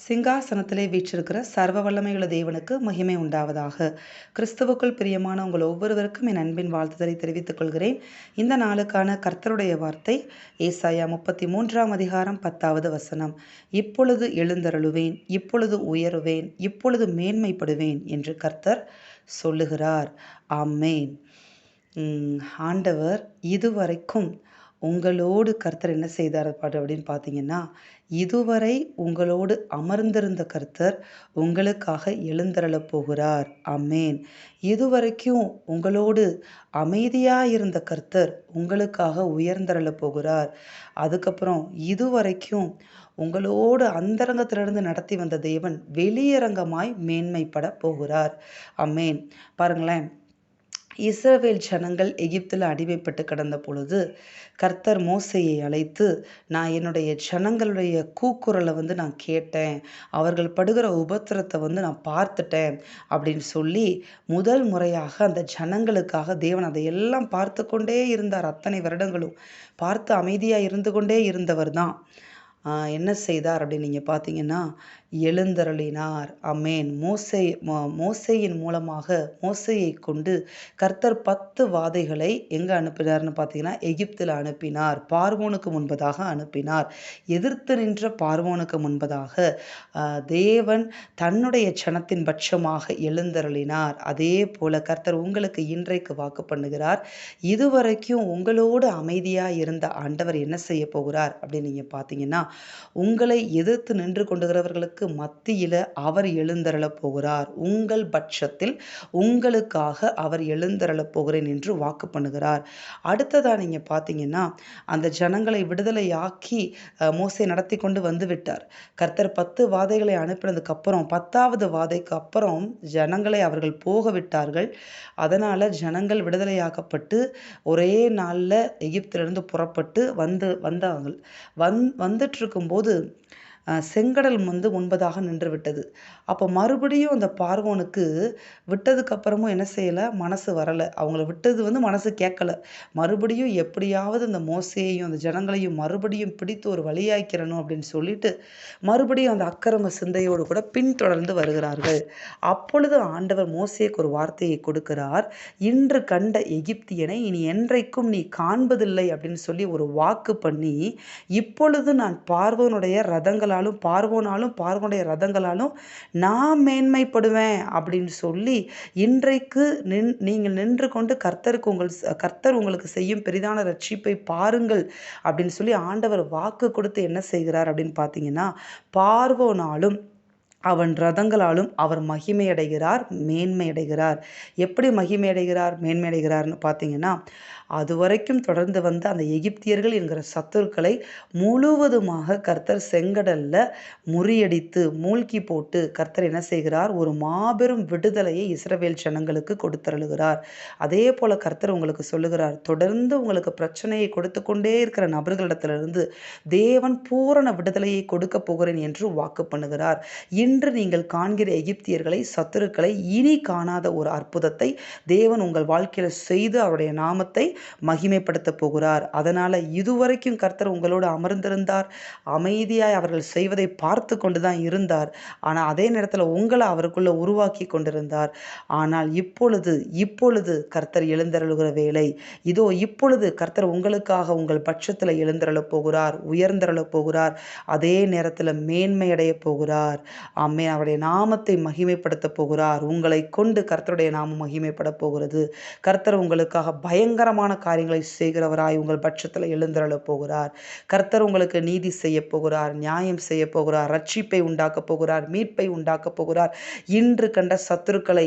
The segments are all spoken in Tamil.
சிங்காசனத்திலே வீற்றிருக்கிற சர்வ வல்லமையுள்ள தேவனுக்கு மகிமை உண்டாவதாக. கிறிஸ்துவுக்குள் பிரியமான உங்கள் ஒவ்வொருவருக்கும் என் அன்பின் வாழ்த்துதலை தெரிவித்துக் கொள்கிறேன். இந்த நாளுக்கான கர்த்தருடைய வார்த்தை ஏசாயா முப்பத்தி மூன்றாம் அதிகாரம் பத்தாவது வசனம். இப்பொழுது எழுந்தருளுவேன் இப்பொழுது உயருவேன் இப்பொழுது மேன்மைப்படுவேன் என்று கர்த்தர் சொல்லுகிறார். ஆமேன். ஆண்டவர் இதுவரைக்கும் உங்களோடு கர்த்தர் என்ன செய்தார் பாட்டு அப்படின்னு பார்த்தீங்கன்னா இதுவரை உங்களோடு அமர்ந்திருந்த கர்த்தர் உங்களுக்காக எழுந்தருளப் போகிறார். அம்மேன் இதுவரைக்கும் உங்களோடு அமைதியாக இருந்த கர்த்தர் உங்களுக்காக உயர்ந்தருளப் போகிறார். அதுக்கப்புறம் இதுவரைக்கும் உங்களோடு அந்தரங்கத்திலிருந்து நடத்தி வந்த தேவன் வெளியரங்கமாய் மேன்மைப்பட போகிறார். அம்மேன் பாருங்களேன். இஸ்ரவேல் ஜனங்கள் எகிப்தில் அடிமைப்பட்டு கிடந்த பொழுது கர்த்தர் மோசையை அழைத்து நான் என்னுடைய ஜனங்களுடைய கூக்குரலை வந்து நான் கேட்டேன். அவர்கள் படுகிற உபத்திரத்தை வந்து நான் பார்த்துட்டேன். அப்படின்னு சொல்லி முதல் முறையாக அந்த ஜனங்களுக்காக தேவன் அதையெல்லாம் பார்த்து கொண்டே இருந்தார். அத்தனை வருடங்களும் பார்த்து அமைதியாக இருந்து கொண்டே இருந்தவர் தான். என்ன செய்தார் அப்படின்னு நீங்கள் பார்த்தீங்கன்னா எழுந்தருளினார். அமேன் மோசை மோசையின் மூலமாக மோசையை கொண்டு கர்த்தர் பத்து வாதைகளை எங்கே அனுப்பினார்னு பார்த்தீங்கன்னா எகிப்தில் அனுப்பினார். பார்வோனுக்கு முன்பதாக அனுப்பினார். எதிர்த்து நின்ற பார்வோனுக்கு முன்பதாக தேவன் தன்னுடைய சனத்தின் பட்சமாக எழுந்தருளினார். அதே போல கர்த்தர் உங்களுக்கு இன்றைக்கு வாக்கு பண்ணுகிறார். இதுவரைக்கும் உங்களோடு அமைதியாக இருந்த ஆண்டவர் என்ன செய்ய போகிறார் அப்படின்னு நீங்கள் பார்த்தீங்கன்னா உங்களை எதிர்த்து நின்று கொண்டுகிறவர்களுக்கு மத்தியில் அவர் எழுந்தருளப் போகிறார். உங்கள் பட்சத்தில் உங்களுக்காக அவர் எழுந்தருளப் போகிறேன் என்று வாக்கு பண்ணுகிறார். அடுத்ததாக நீங்கள் பார்த்தீங்கன்னா அந்த ஜனங்களை விடுதலையாக்கி மோசை நடத்தி கொண்டு வந்து விட்டார். கர்த்தர் பத்து வாதைகளை அனுப்பினதுக்கு அப்புறம் பத்தாவது வாதைக்கு அப்புறம் ஜனங்களை அவர்கள் போக விட்டார்கள். அதனால் ஜனங்கள் விடுதலையாக்கப்பட்டு ஒரே நாளில் எகிப்திலிருந்து புறப்பட்டு வந்து வந்தாங்க வந் வந்துட்டு இருக்கும்போது செங்கடல் வந்து முன்பதாக நின்று விட்டது அப்போ மறுபடியும் அந்த பார்வோனுக்கு விட்டதுக்கப்புறமும் என்ன செய்யலை? மனசு வரலை. அவங்கள விட்டது வந்து மனசு கேட்கல மறுபடியும் எப்படியாவது அந்த மோசையையும் அந்த ஜனங்களையும் மறுபடியும் பிடித்து ஒரு வழியாக்கிறணும் அப்படின்னு சொல்லிட்டு மறுபடியும் அந்த அக்கிரம சிந்தையோடு கூட பின்தொடர்ந்து வருகிறார்கள். அப்பொழுது ஆண்டவர் மோசைக்கு ஒரு வார்த்தையை கொடுக்கிறார். இன்று கண்ட எகிப்தியனை இனி என்றைக்கும் நீ காண்பதில்லை அப்படின்னு சொல்லி ஒரு வாக்கு பண்ணி இப்பொழுது நான் பார்வனுடைய ரதங்களால் ரதங்களாலும் பார்வோனாலும் பார்வோனுடைய ரதங்களாலும் நான் மேன்மைப்படுவேன் அப்படின்னு சொல்லி இன்றைக்கு நின் நீங்கள் நின்று கொண்டு கர்த்தருக்கு உங்கள் கர்த்தர் உங்களுக்கு செய்யும் பெரிதான ரட்சிப்பை பாருங்கள் அப்படின்னு சொல்லி ஆண்டவர் வாக்கு கொடுத்து என்ன செய்கிறார் அப்படின்னு பார்த்தீங்கன்னா பார்வோனாலும் அவன் ரதங்களாலும் அவர் மகிமையடைகிறார் மேன்மையடைகிறார். எப்படி மகிமையடைகிறார் மேன்மையடைகிறார்னு பார்த்தீங்கன்னா அது வரைக்கும் தொடர்ந்து வந்த அந்த எகிப்தியர்கள் என்கிற சத்துருக்களை முழுவதுமாக கர்த்தர் செங்கடல்ல முறியடித்து மூழ்கி போட்டு கர்த்தர் என்ன செய்கிறார்? ஒரு மாபெரும் விடுதலையை இஸ்ரவேல் ஜனங்களுக்கு கொடுத்தருளுகிறார். அதே போல கர்த்தர் உங்களுக்கு சொல்லுகிறார் தொடர்ந்து உங்களுக்கு பிரச்சனையை கொடுத்து கொண்டே இருக்கிற நபர்களிடத்திலிருந்து தேவன் பூரண விடுதலையை கொடுக்க போகிறேன் என்று வாக்கு பண்ணுகிறார். இன்று நீங்கள் காண்கிற எகிப்தியர்களை சத்துருக்களை இனி காணாத ஒரு அற்புதத்தை தேவன் உங்கள் வாழ்க்கையில் செய்து அவருடைய நாமத்தை மகிமைப்படுத்த போகிறார். அதனால் இதுவரைக்கும் கர்த்தர் உங்களோடு அமர்ந்திருந்தார். அமைதியாய் அவர்கள் செய்வதை பார்த்து கொண்டு தான் இருந்தார். ஆனால் அதே நேரத்தில் உங்களை அவருக்குள்ளே உருவாக்கி கொண்டிருந்தார். ஆனால் இப்பொழுது இப்பொழுது கர்த்தர் எழுந்தருளுகிற வேலை இதோ இப்பொழுது கர்த்தர் உங்களுக்காக உங்கள் பட்சத்தில் எழுந்தருளப் போகிறார் உயர்ந்தருளப் போகிறார் அதே நேரத்தில் மேன்மையடைய போகிறார். அம்மே அவருடைய நாமத்தை மகிமைப்படுத்த போகிறார். உங்களை கொண்டு கர்த்தருடைய நாமம் மகிமைப்பட போகிறது. கர்த்தர் உங்களுக்காக பயங்கரமான காரியங்களை செய்கிறவராய் உங்கள் பட்சத்தில் எழுந்தருளப் போகிறார். கர்த்தர் உங்களுக்கு நீதி செய்ய போகிறார் நியாயம் செய்ய போகிறார் ரட்சிப்பை உண்டாக்க போகிறார் மீட்பை உண்டாக்க போகிறார். இன்று கண்ட சத்துருக்களை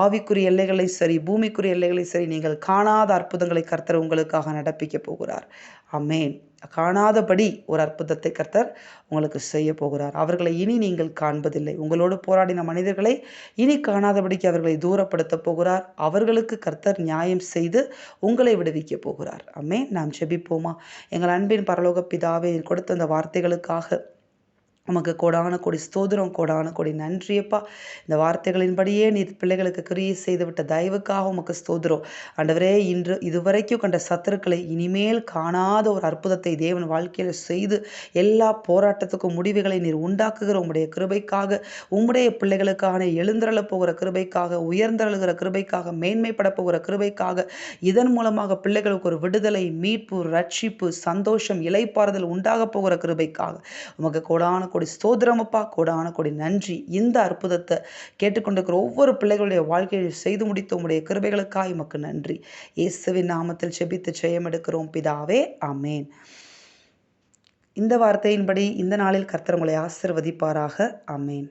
ஆவிக்குரிய எல்லைகளை சரி பூமிக்குரிய எல்லைகளை சரி நீங்கள் காணாத அற்புதங்களை கர்த்தர் உங்களுக்காக நடப்பிக்க போகிறார். அமேன் காணாதபடி ஒரு அற்புதத்தை கர்த்தர் உங்களுக்கு செய்ய போகிறார். அவர்களை இனி நீங்கள் காண்பதில்லை. உங்களோடு போராடின மனிதர்களை இனி காணாதபடிக்கு அவர்களை தூரப்படுத்த போகிறார். அவர்களுக்கு கர்த்தர் நியாயம் செய்து உங்களை விடுவிக்க போகிறார். அம்மே நாம் செபிப்போமா எங்கள் அன்பின் பரலோக பிதாவை கொடுத்த அந்த வார்த்தைகளுக்காக உமக்கு கோடான கொடி ஸ்தோதிரம் கோடான கொடி நன்றியப்பா. இந்த வார்த்தைகளின்படியே நீ பிள்ளைகளுக்கு கிரியை செய்துவிட்ட தயவுக்காக உமக்கு ஸ்தோதிரம் ஆண்டவரே இன்று இதுவரைக்கும் கண்ட சத்துருக்களை இனிமேல் காணாத ஒரு அற்புதத்தை தேவன் வாழ்க்கையில் செய்து எல்லா போராட்டத்துக்கும் முடிவுகளை நீர் உண்டாக்குகிற உம்முடைய கிருபைக்காக உம்முடைய பிள்ளைகளுக்கான எழுந்தருள போகிற கிருபைக்காக உயர்ந்தருளுகிற கிருபைக்காக மேன்மைப்பட போகிற கிருபைக்காக இதன் மூலமாக பிள்ளைகளுக்கு ஒரு விடுதலை மீட்பு ரட்சிப்பு சந்தோஷம் இலைப்பாறுதல் உண்டாக போகிற கிருபைக்காக உமக்கு கோடான கோடி ஸ்தோத்திரமப்பா கோடான கொடி நன்றி. இந்த அற்புதத்தை கேட்டுக்கொண்டிருக்கிற ஒவ்வொரு பிள்ளைகளுடைய வாழ்க்கையில் செய்து முடித்த உங்களுடைய கிருபைகளுக்காய் உமக்கு நன்றி. இயேசுவின் நாமத்தில் செபித்து ஜெயம் எடுக்கிறோம். பிதாவே அமேன் இந்த வார்த்தையின்படி இந்த நாளில் கர்த்தர் உங்களை ஆசிர்வதிப்பாராக. அமேன்